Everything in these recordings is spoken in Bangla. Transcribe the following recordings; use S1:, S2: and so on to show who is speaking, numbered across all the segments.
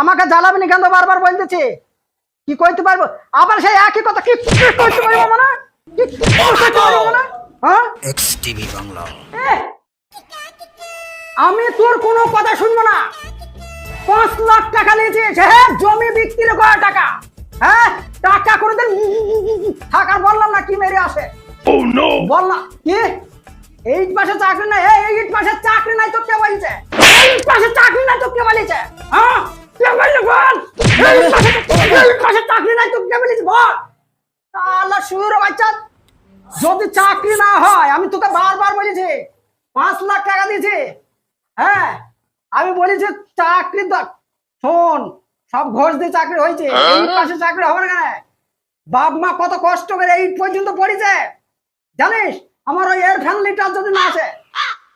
S1: আমাকে জ্বালাবেনি কেন বারবার বলতেছে কি কইতে পারব? আবার সেই একই কথা কি কি কইতে পারব মানে? কি কি কইতে পারব মানে? হ্যাঁ?
S2: X TV Bangla.
S1: আমি তোর কোনো কথা শুনব না। পাঁচ লাখ টাকা নিয়েছিস হ্যাঁ জমি বিক্রি করা টাকা। হ্যাঁ? টাকা করে দেন থাকার বললাম না কি মেরে আসে। বললাম কি? এইট মাসে চাকরি নাই এই এইট মাসে চাকরি নাই তো কে বলছে? এইট মাসে চাকরি নাই তো কে বলেছে? হ্যাঁ কে বলছে বল এইট মাসে এইট মাসে চাকরি নাই তো কে বলেছে বল আল্লাহ শুরু বাচ্চা যদি চাকরি না হয় আমি তোকে বারবার বলেছি পাঁচ লাখ টাকা দিয়েছি। হ্যাঁ আমি বলেছি চাকরি শোন সব ঘোষ দিয়ে চাকরি হয়েছে এই পাশে চাকরি হবে না কেন? বাপ মা কত কষ্ট করে এই পর্যন্ত পড়েছে। জানিস আমার ওই এর ফ্যামিলিটা যদি না আছে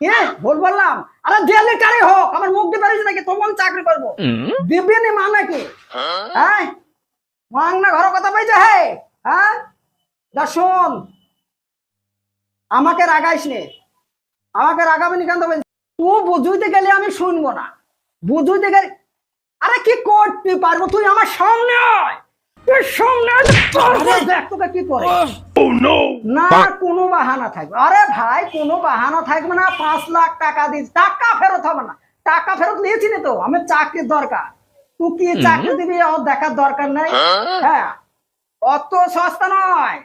S1: কে? ভুল বললাম। আরে যে লিটারই হোক আমার মুখ দিয়ে পারিস নাকি? তবু চাকরি করব। দিবি নি মা নাকি হ্যাঁ? মাং না ঘর কথা পাইছে হে? হ্যাঁ? যা শোন আমাকে রাগাইস নে। আমাকে রাগাবি নি কেন তুই বুঝুইতে গেলে আমি শুনব না। বুঝুইতে গেলে আরে কি করতে পারব? তুই আমার সামনে আয়। তুই সামনে আয়, তোর উপর দেখ তোকে কি করে। না কোনো বাহানা থাকবে। আরে ভাই কোনো বাহানা থাকবে না। পাঁচ লাখ টাকা দিস। টাকা ফেরত হবে না। টাকা ফেরত নিয়েছি না তো। আমি চাকরির দরকার। তুই কি চাকরি দিবি? দেখার দরকার নাই। হ্যাঁ। অত সস্তা নয়।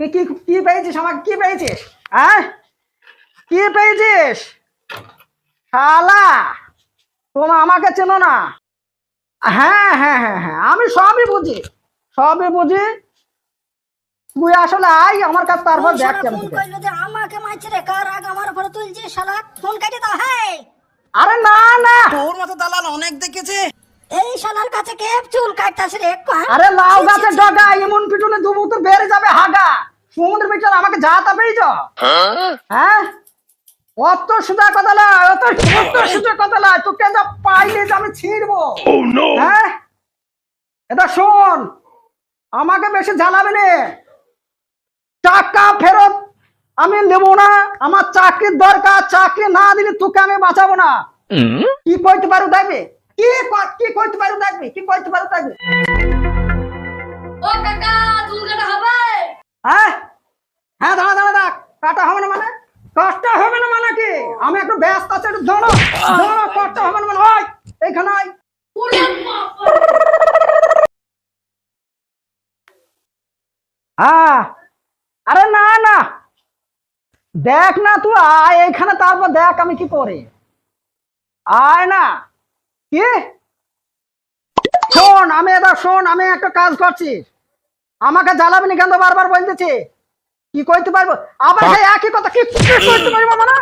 S1: তুই কি কি পেয়েছিস? আমাকে কি পেয়েছিস? হ্যাঁ? কি পেয়েছিস? শালা! তুমি আমাকে চেনো না। হ্যাঁ হ্যাঁ হ্যাঁ হ্যাঁ আমি সবই বুঝি সবই বুঝি। তুই আসলে আই আমার কাছে তারপর দেখ কেমন
S3: যে আমাকে মারছে রে কার আগ আমার উপরে তুলছে শালা? ফোন কাটে দাও হ্যাঁ
S1: আরে না না
S3: শালার কাছে কে চুল কাটতাছে রে?
S1: আরে লাউ গাছের ডগা এমন পিটনে দুবু তো বেড়ে যাবে হাগা। সমুদ্রের ভিতরে আমাকে যা তা পেয়েছ? হ্যাঁ? অত সুদা কথা লয় অত অত সুদা কথা লয় তোকে যা পাইলে আমি ছিড়বো। হ্যাঁ? এটা শোন আমাকে বেশি জ্বালাবে না। টাকা ফেরত আমি নেব না আমার চাকরির দরকার চাকরি না দিলে তোকে আমি বাঁচাবো না। কি করতে পারো দেখবে কি ক- করতে পারো দেখবে কি করতে পারো দেখবে
S4: ও কাকা চুল কাটা হবে?
S1: হ্যাঁ? হ্যাঁ দাঁড়া দাঁড়া দাঁড়া। কাটা হবে না মানে? কষ্ট হবে না মানে কি? আমি একটু ব্যস্ত আছি একটু দাঁড়ো দাঁড়ো কষ্ট হবে না মানে। ওই এইখানে হ্যাঁ। আরে না না। দেখ না তুই আয় এইখানে তারপর দেখ আমি কি করি। আয় না। কি? শোন আমি এবার শোন আমি একটা কাজ করছি। আমাকে জ্বালাবি না কেন বারবার বলতেছি? কি করতে পারব? আবার সেই একই কথা কি কি করতে পারব মানে?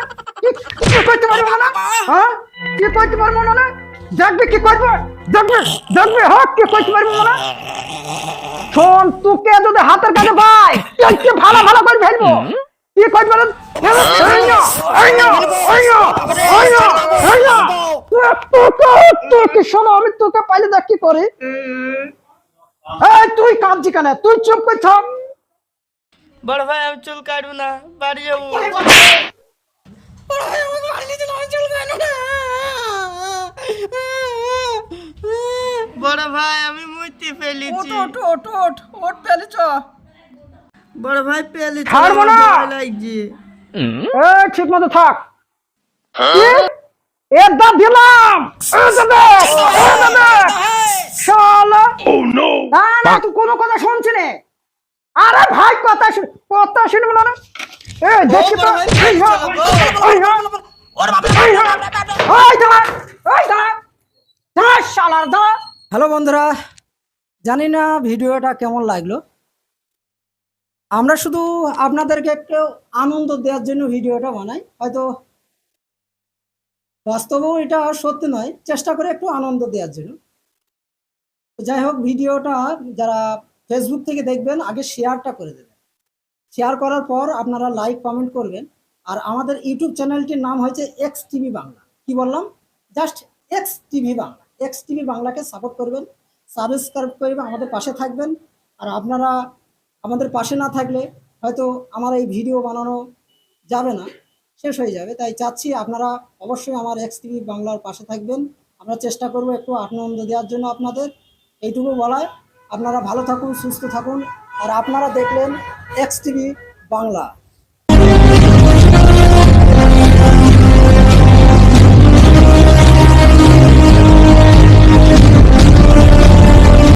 S1: কি কি করতে পারব মানে? হ্যাঁ? কি করতে পারব মানে? দেখবি কি করব? দেখবি দেখবি হ্যাঁ কি করতে পারব মানে? শোন তোকে যদি হাতের কাছে পাই তুই ভালো ভালো করে ফেলব। কি করতে পারব? তোকে শোনো আমি তোকে পাইলে দেখ কি করি। তুই কাঁদছি কেন? তুই চুপ করে থাক।
S5: বড় ভাই আমি চুল কাটবো না বাড়ি যাব। বড় ভাই আমি ফেলেছি। বড়
S1: ছাড়বো না।
S5: লাগছে।
S1: এ ঠিক মতো থাক কি? এটা দিলাম। শালা। না তুই কোনো কথা শুনছি না। আরে ভাই কথা শুন কথা শুনব না এ দেখি তো।
S6: হ্যালো বন্ধুরা জানি না ভিডিওটা কেমন লাগল। আমরা শুধু আপনাদেরকে একটু আনন্দ দেওয়ার জন্য ভিডিওটা বানাই। হয়তো বাস্তবেও এটা সত্যি নয়, চেষ্টা করে একটু আনন্দ দেওয়ার জন্য। যাই হোক, ভিডিওটা যারা ফেসবুক থেকে দেখবেন, আগে শেয়ারটা করে দেবেন। শেয়ার করার পর আপনারা লাইক কমেন্ট করবেন। আর আমাদের ইউটিউব চ্যানেলটির নাম হয়েছে এক্স টিভি বাংলা কি বললাম? Just X TV Bangla X TV বাংলাকে সাপোর্ট করবেন সাবস্ক্রাইব করবেন আমাদের পাশে থাকবেন। আর আপনারা আমাদের পাশে না থাকলে হয়তো আমার এই ভিডিও বানানো যাবে না। শেষ হয়ে যাবে। তাই চাচ্ছি আপনারা অবশ্যই আমার এক্স টিভি বাংলার পাশে থাকবেন।
S1: আমরা চেষ্টা করব একটু আনন্দ দেওয়ার জন্য আপনাদের। এইটুকু বলায় আপনারা ভালো থাকুন, সুস্থ থাকুন। আর আপনারা দেখলেন এক্স টিভি বাংলা।